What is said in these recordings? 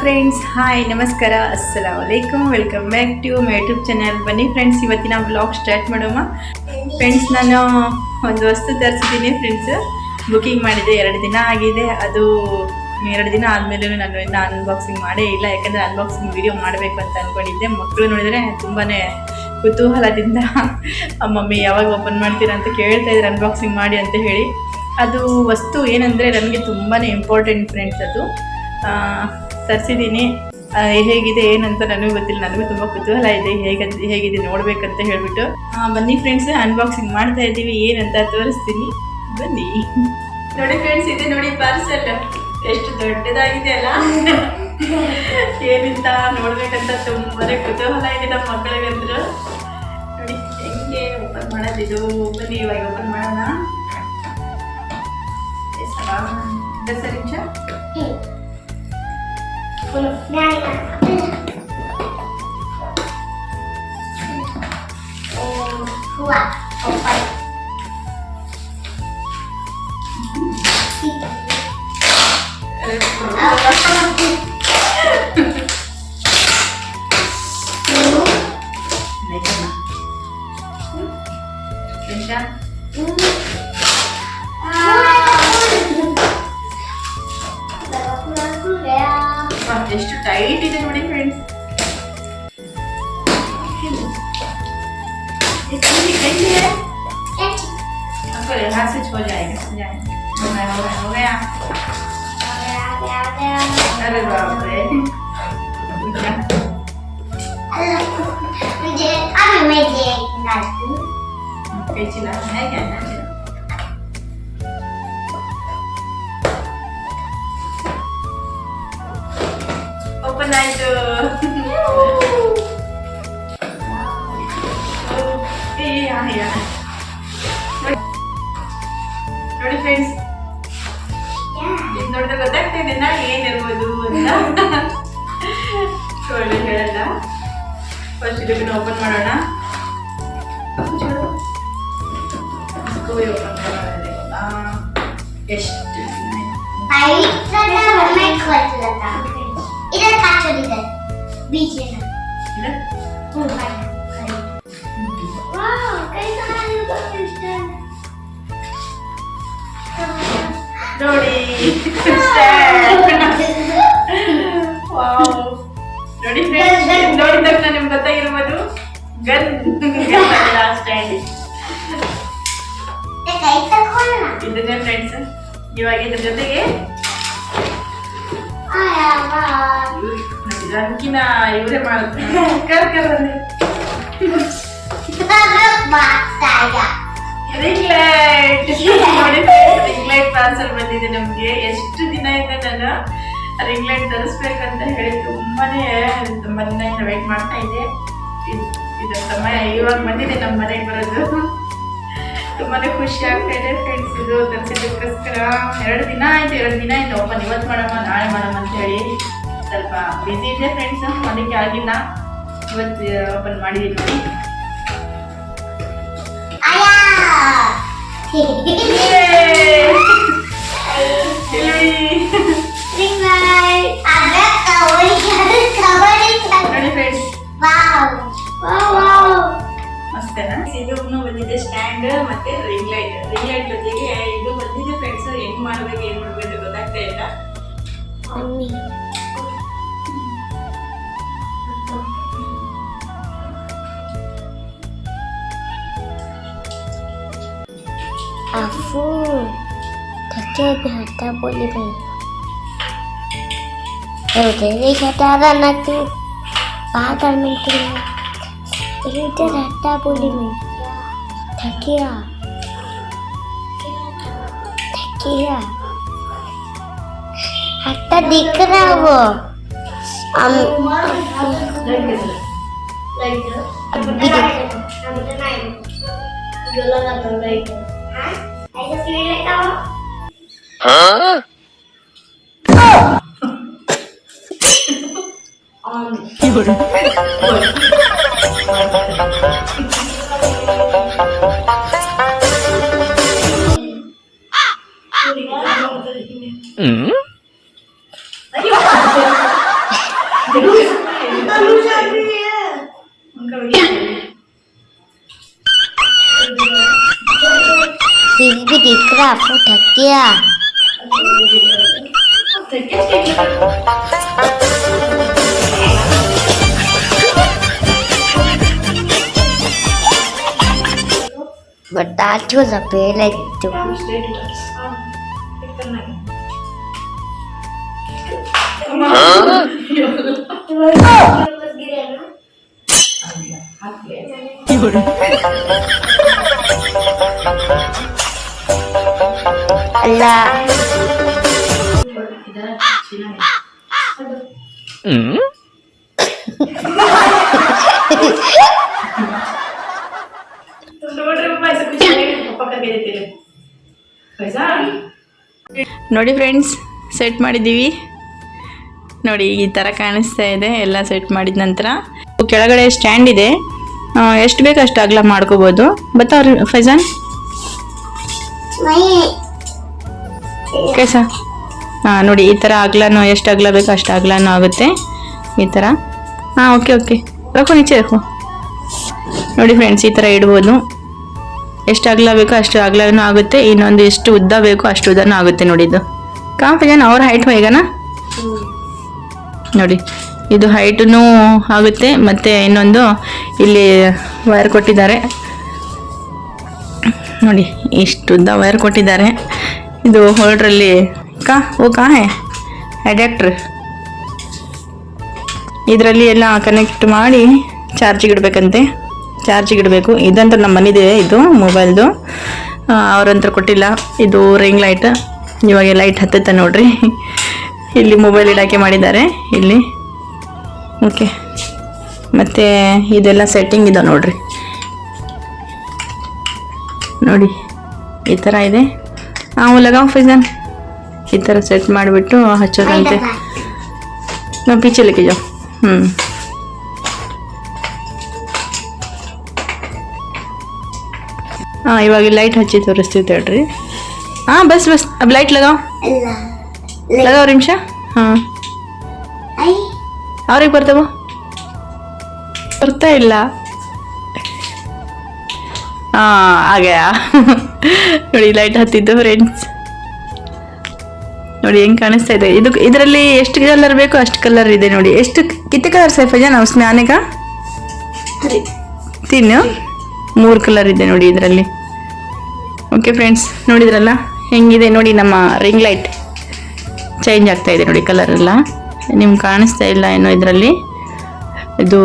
Friends hi ನಮಸ್ಕಾರ. ಅಸ್ಸಲಾಮ್ ವಲೈಕಮ್ welcome back to my YouTube channel ಬನ್ನಿ ಫ್ರೆಂಡ್ಸ್ ಇವತ್ತಿನ ಬ್ಲಾಗ್ ಸ್ಟಾರ್ಟ್ ಮಾಡೋಣ. ಫ್ರೆಂಡ್ಸ್ ನಾನು ಒಂದು ವಸ್ತು ತರಿಸಿದ್ದೀನಿ ಫ್ರೆಂಡ್ಸ್ ಬುಕಿಂಗ್ ಮಾಡಿದೆ. ಎರಡು ದಿನ ಆಗಿದೆ. ಅದು ಎರಡು ದಿನ ಆದಮೇಲೆ ನಾನು ಇನ್ನೂ ಅನ್ಬಾಕ್ಸಿಂಗ್ ಮಾಡೇ ಇಲ್ಲ. ಯಾಕಂದರೆ ಅನ್ಬಾಕ್ಸಿಂಗ್ ವಿಡಿಯೋ ಮಾಡಬೇಕು ಅಂತ ಅಂದ್ಕೊಂಡಿದ್ದೆ ಮಕ್ಕಳು ನೋಡಿದರೆ ತುಂಬಾ ಕುತೂಹಲದಿಂದ ಮಮ್ಮಿ, ಯಾವಾಗ ಓಪನ್ ಮಾಡ್ತೀರಾ ಅಂತ ಕೇಳ್ತಾ ಇದ್ರು ಅನ್ಬಾಕ್ಸಿಂಗ್ ಮಾಡಿ ಅಂತ ಹೇಳಿ. ಅದು ವಸ್ತು ಏನಂದರೆ ನನಗೆ ತುಂಬಾ ಇಂಪಾರ್ಟೆಂಟ್ ಫ್ರೆಂಡ್ಸ್ ಅದು. ತರಿಸಿದ್ದೀನಿ. ಹೇಗಿದೆ ಏನಂತ ನನಗೂ ಗೊತ್ತಿಲ್ಲ. ನನಗೂ ತುಂಬ ಕುತೂಹಲ ಇದೆ. ಹೇಗೆ ಹೇಗಿದೆ ನೋಡಬೇಕಂತ ಹೇಳ್ಬಿಟ್ಟು. ಬನ್ನಿ ಫ್ರೆಂಡ್ಸ್ ಅನ್ಬಾಕ್ಸಿಂಗ್ ಮಾಡ್ತಾ ಇದ್ದೀವಿ. ಏನಂತ ತೋರಿಸ್ತೀನಿ. ಬನ್ನಿ. ನೋಡಿ ಫ್ರೆಂಡ್ಸ್ ಇದೆ ನೋಡಿ ಪಾರ್ಸೆಲ್ ಎಷ್ಟು ದೊಡ್ಡದಾಗಿದೆ ಅಲ್ಲ? ಏನಿಂತ ನೋಡ್ಬೇಕಂತ ತುಂಬಾನೇ ಕುತೂಹಲ ಇದೆ ನಮ್ಮ ಮಕ್ಕಳಿಗಂದ್ರು ನೋಡಿ ಹೆಂಗೆ ಓಪನ್ ಮಾಡೋದಿದು ಬನ್ನಿ ಇವಾಗ ಓಪನ್ ಮಾಡೋಣ. ಸರಿ ได้ค่ะโอ้ทั่วออกไปเออ ಎಷ್ಟು ಟೈಟ್ ಇದೆ ನೋಡಿ ಫ್ರೆಂಡ್ಸ್ आपको हाथ से छो जाएगा जाए हो गया हो गया हो गया अरे बाप रे क्या? कैची ला है क्या ना ಓಪನ್ ನೋಡಿ ಫ್ರೆಂಡ್ಸ್ ಇದು ನೋಡಿದ್ರೆ ಗೊತ್ತಾಗ್ತಾ ಇದೆ ನಾ ಏನಿರ್ಬೋದು ಅಂತ ಒಳ್ಳೆ ಹೇಳಲ್ಲ ಫಸ್ಟ್ ಇದಕ್ಕೆ ಓಪನ್ ಮಾಡೋಣ ಓಪನ್ ಮಾಡೋಣ ಎಷ್ಟು ಬೀಚ್ ಇದೆ? ನೋಡಿ ವಾವ್ ನೋಡಿ ಫ್ರೆಂಡ್ಸ್ ನೋಡಿದ ತಕ್ಷಣ ನಿಮ್ಗೆ ಗೊತ್ತಾಗಿರ್ಬೋದು ಗನ್ ಸ್ಟ್ಯಾಂಡ್ ಇದನ್ನೇ ಫ್ರೆಂಡ್ಸ್ ಇವಾಗ ಇದ್ರ ಜೊತೆಗೆ ಇದಕ್ಕಿನ ಇವರೇ ಮಾಡುತ್ತೆ ಕರ್ ಕರ್ ಅಲ್ಲಿ. ರಿಂಗ್ ಲೈಟ್ ನೋಡಿ ರಿಂಗ್ ಲೈಟ್ ಪಾರ್ಸಲ್ ಬಂದಿದೆ ನಮ್ಗೆ. ಎಷ್ಟು ದಿನ ಇದೆ ನಾನು ರಿಂಗ್ ಲೈಟ್ ತರಿಸ್ಬೇಕಂತ ಹೇಳಿ ತುಂಬಾನೇ ತುಂಬಾ ದಿನದಿಂದ ವೇಟ್ ಮಾಡ್ತಾ ಇದ್ದೆ. ಇದ್- ಸಮಯ ಇವಾಗ ಬಂದಿದೆ ನಮ್ಮ ಮನೆಗೆ ಬರೋದು. ತುಂಬಾನೇ ಖುಷಿ ಆಗ್ತಾ ಇದೆ ಫ್ರೆಂಡ್ಸ್ ಇದು ತರಿಸಿದ್ದಕ್ಕೋಸ್ಕರ. ಎರಡು ದಿನ ಆಯ್ತು, ಎರಡು ದಿನ ಆಯ್ತು. ಓಪನ್ ಇವತ್ತು ಮಾಡಮ್ಮ, ನಾಳೆ ಮಾಡಮ್ಮ ಅಂತ ಹೇಳಿ ಸ್ವಲ್ಪ ಬಿಸಿ ಇದೆ ಫ್ರೆಂಡ್ಸ್ ಅದಕ್ಕೆ ಆಗಿಲ್ಲ ಇವತ್ತು ಓಪನ್ ಮಾಡಿದ್ದೀನಿ. ನೋಡಿ ನೋಡಿ ಫ್ರೆಂಡ್ಸ್ ಮಸ್ತೇನಾ ಇದು ಬಂದಿದೆ ಸ್ಟ್ಯಾಂಡ್ ಮತ್ತೆ ರಿಂಗ್ ಲೈಟ್ ರಿಂಗ್ ಲೈಟ್ ಇದು ಬಂದಿದೆ ಫ್ರೆಂಡ್ಸ್ ಹೆಂಗ್ ಮಾಡ್ಬೇಕು ಏನ್ ಮಾಡ್ಬೇಕು ಗೊತ್ತಾಗ್ತಾ ಇಲ್ಲ ভেটা বলিবে এদের রেখাটা আবার নাকি? বাদার মেটে এদের একটা বলিবে থাকিয়া। থাকিয়া। একটা দিকরা হব আমি Huh? um. mm? Bibi di kerap udah dia. abdi फिर भी दिख रहा आपको ಅಲ್ಲ. ನೋಡಿ ಫ್ರೆಂಡ್ಸ್ ಸೆಟ್ ಮಾಡಿದ್ದೀವಿ. ನೋಡಿ ಈ ಥರ ಕಾಣಿಸ್ತಾ ಇದೆ. ಎಲ್ಲ ಸೆಟ್ ಮಾಡಿದ ನಂತರ ಕೆಳಗಡೆ ಸ್ಟ್ಯಾಂಡ್ ಇದೆ. ಎಷ್ಟು ಬೇಕು ಅಷ್ಟು ಅಗಲ ಮಾಡ್ಕೋಬೋದು. ಬಟ್ ಅವ್ರ ಫೈಜಾನ್ ಕೇಸ ಹಾಂ ನೋಡಿ, ಈ ಥರ ಅಗ್ಲನೂ, ಎಷ್ಟು ಅಗ್ಲ ಬೇಕೋ ಅಷ್ಟು ಅಗ್ಲನೂ ಆಗುತ್ತೆ. ಈ ಥರ ಹಾಂ ಓಕೆ ಓಕೆ ರಕೋ ನೀಚೆ ರಕೋ ನೋಡಿ ಫ್ರೆಂಡ್ಸ್ ಈ ಥರ ಇಡ್ಬೋದು. ಎಷ್ಟು ಅಗ್ಲ ಬೇಕೋ ಅಷ್ಟು ಅಗ್ಲನೂ ಆಗುತ್ತೆ. ಇನ್ನೊಂದು ಎಷ್ಟು ಉದ್ದ ಬೇಕೋ ಅಷ್ಟು ಉದ್ದನೂ ಆಗುತ್ತೆ ನೋಡಿ ಇದು. ಕಾಂಪಿಜನ್ ಅವ್ರ ಹೈಟ್ ಹೇಗನ? ನೋಡಿ, ಇದು ಹೈಟೂ ಆಗುತ್ತೆ, ಮತ್ತು ಇನ್ನೊಂದು ಇಲ್ಲಿ ವೈರ್ ಕೊಟ್ಟಿದ್ದಾರೆ. ನೋಡಿ, ಇಷ್ಟು ಉದ್ದ ವೈರ್ ಕೊಟ್ಟಿದ್ದಾರೆ. ಇದು ಹೋಲ್ಡ್ರಲ್ಲಿ ಕಾ, ಓ ಕಾ ಹೇ ಅಡ್ಯಾಕ್ಟ್ರ್ ಇದರಲ್ಲಿ ಎಲ್ಲ ಕನೆಕ್ಟ್ ಮಾಡಿ ಚಾರ್ಜಿಗೆ ಇಡಬೇಕಂತೆ. ಚಾರ್ಜಿಗೆ ಇಡಬೇಕು. ಇದಂತ ನಮ್ಮ ಮನೆದೇ ಇದು ಮೊಬೈಲ್ದು ಅವರಂತ ಕೊಟ್ಟಿಲ್ಲ. ಇದು ರಿಂಗ್ ಲೈಟ್ ಇವಾಗ ಲೈಟ್ ಹತ್ತುತ್ತೆ ನೋಡ್ರಿ. ಇಲ್ಲಿ ಮೊಬೈಲ್ ಇಡಾಕೆ ಮಾಡಿದ್ದಾರೆ. ಇಲ್ಲಿ. ಓಕೆ ಮತ್ತು ಇದೆಲ್ಲ ಸೆಟ್ಟಿಂಗ್ ಇದೆ ನೋಡ್ರಿ. ನೋಡಿ, ಈ ಥರ ಇದೆ. ನಾವು ಲಗಾವ್ ಫೈಜಾನ್ ಈ ಥರ ಸೆಟ್ ಮಾಡಿಬಿಟ್ಟು ಹಚ್ಚೋದಂತೆ. ನಾವು ಪೀಚೆ ಲೆಕ್ಕ ಜಾವ್ ಹ್ಞೂ ಹಾಂ ಇವಾಗ ಲೈಟ್ ಹಚ್ಚಿ ತೋರಿಸ್ತೀವಿ ತಡ್ರಿ. ಹಾಂ ಬಸ್ ಬಸ್ ಅಬ್ ಲೈಟ್ ಲಗಾವ್ ಲಗಾವ್ ನಿಮಿಷ. ಹಾಂ. ಅವ್ರಿಗೆ ಬರ್ತಾವ ಬರ್ತಾ ಇಲ್ಲ. ಹಾಂ ಆಗಯಾ ನೋಡಿ ಲೈಟ್ ಹತ್ತಿದ್ದು ಫ್ರೆಂಡ್ಸ್ ನೋಡಿ ಹೆಂಗ್ ಕಾಣಿಸ್ತಾ ಇದೆ. ಇದು ಇದರಲ್ಲಿ ಎಷ್ಟು ಕಲರ್ ಬೇಕು ಅಷ್ಟು ಕಲರ್ ಇದೆ ನೋಡಿ. ಎಷ್ಟು ಕಿತ್ತೆ ಕಲರ್ ಸೈಫಜ ನಾವು ಸ್ನಾನಿಗ? ತಿನ್ನು ಮೂರು ಕಲರ್ ಇದೆ ನೋಡಿ ಇದರಲ್ಲಿ. ಓಕೆ ಫ್ರೆಂಡ್ಸ್ ನೋಡಿದ್ರಲ್ಲ? ಹೆಂಗಿದೆ ನೋಡಿ ನಮ್ಮ ರಿಂಗ್ ಲೈಟ್ ಚೇಂಜ್ ಆಗ್ತಾ ಇದೆ ನೋಡಿ ಕಲರ್ ಎಲ್ಲ. ನಿಮ್ಗೆ ಕಾಣಿಸ್ತಾ ಇಲ್ಲ ಏನೋ ಇದರಲ್ಲಿ? ಇದು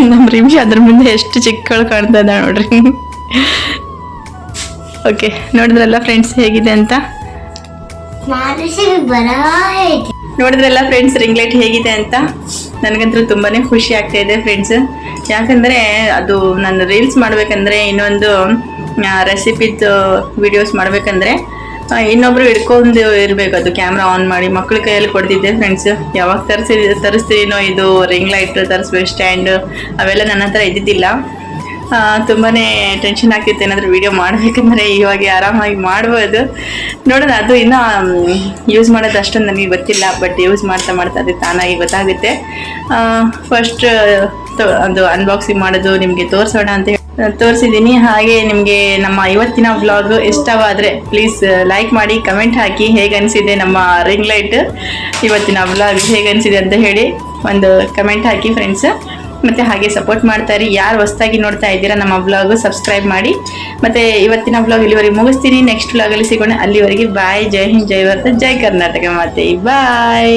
ನಮ್ಮ ರಿಮಿ ಅದ್ರ ಮುಂದೆ ಎಷ್ಟು ಚಿಕ್ಕಳು ಕಾಣ್ತಾ ಇದ್ದಾಳೆ ನೋಡ್ರಿ. ಓಕೆ ನೋಡಿದ್ರಲ್ಲ ಫ್ರೆಂಡ್ಸ್ ಹೇಗಿದೆ ಅಂತ? ನೋಡಿದ್ರೆಲ್ಲ ಫ್ರೆಂಡ್ಸ್ ರಿಂಗ್ಲೆಟ್ ಹೇಗಿದೆ ಅಂತ? ನನಗಂತೂ ತುಂಬಾ ಖುಷಿ ಆಗ್ತಾ ಇದೆ ಫ್ರೆಂಡ್ಸ್ ಯಾಕಂದ್ರೆ ಅದು ನಾನು ರೀಲ್ಸ್ ಮಾಡಬೇಕಂದ್ರೆ ಇನ್ನೊಂದು ರೆಸಿಪಿದು ವಿಡಿಯೋಸ್ ಮಾಡಬೇಕಂದ್ರೆ ಇನ್ನೊಬ್ರು ಹಿಡ್ಕೊಂಡು ಇರಬೇಕು ಅದು ಕ್ಯಾಮ್ರಾ ಆನ್ ಮಾಡಿ. ಮಕ್ಳ ಕೈಯಲ್ಲಿ ಕೊಡ್ತಿದ್ದೆ ಫ್ರೆಂಡ್ಸ್ ಯಾವಾಗ ತರಿಸಿ, ತರಿಸ್ತೀನೋ ಇದು ರಿಂಗ್ ಲೈಟ್ ತರಿಸ್ಬೇಕು ಸ್ಟ್ಯಾಂಡ್ ಅವೆಲ್ಲ ನನ್ನ ಹತ್ರ ಇದ್ದಿದ್ದಿಲ್ಲ. ತುಂಬಾ ಟೆನ್ಷನ್ ಆಗ್ತಿತ್ತು. ಏನಾದರೂ ವೀಡಿಯೋ ಮಾಡಬೇಕಂದ್ರೆ ಇವಾಗ ಆರಾಮಾಗಿ ಮಾಡ್ಬೋದು. ನೋಡೋಣ, ಅದು ಇನ್ನೂ ಯೂಸ್ ಮಾಡೋದು ಅಷ್ಟೊಂದು ನನಗೆ ಗೊತ್ತಿಲ್ಲ. ಬಟ್ ಯೂಸ್ ಮಾಡ್ತಾ ಮಾಡ್ತಾ ಅದು ತಾನಾಗಿ ಗೊತ್ತಾಗುತ್ತೆ. ಫಸ್ಟ್ ಅದು ಅನ್ಬಾಕ್ಸಿಂಗ್ ಮಾಡೋದು ನಿಮಗೆ ತೋರಿಸೋಣ ಅಂತ ತೋರಿಸಿದ್ದೀನಿ. ಹಾಗೆ ನಿಮಗೆ ನಮ್ಮ ಇವತ್ತಿನ ವ್ಲಾಗ್ ಇಷ್ಟವಾದರೆ ಪ್ಲೀಸ್ ಲೈಕ್ ಮಾಡಿ ಕಮೆಂಟ್ ಹಾಕಿ ಹೇಗೆ ಅನಿಸಿದೆ ನಮ್ಮ ರಿಂಗ್ ಲೈಟ್ ಇವತ್ತಿನ ವ್ಲಾಗ್ ಹೇಗೆ ಅನಿಸಿದೆ ಅಂತ ಹೇಳಿ ಒಂದು ಕಮೆಂಟ್ ಹಾಕಿ ಫ್ರೆಂಡ್ಸ್ ಮತ್ತು ಹಾಗೆ ಸಪೋರ್ಟ್ ಮಾಡ್ತಾರೆ ಯಾರು ಹೊಸ್ದಾಗಿ ನೋಡ್ತಾ ಇದ್ದೀರಾ, ನಮ್ಮ ವ್ಲಾಗು ಸಬ್ಸ್ಕ್ರೈಬ್ ಮಾಡಿ. ಮತ್ತು ಇವತ್ತಿನ ವ್ಲಾಗ್ ಇಲ್ಲಿವರೆಗೆ ಮುಗಿಸ್ತೀನಿ. ನೆಕ್ಸ್ಟ್ ವ್ಲಾಗಲ್ಲಿ ಸಿಗೋಣ. ಅಲ್ಲಿವರೆಗೆ ಬಾಯ್ ಜೈ ಹಿಂದ್, ಜೈ ಭಾರತ, ಜೈ ಕರ್ನಾಟಕ ಮಾತೆ. ಬಾಯ್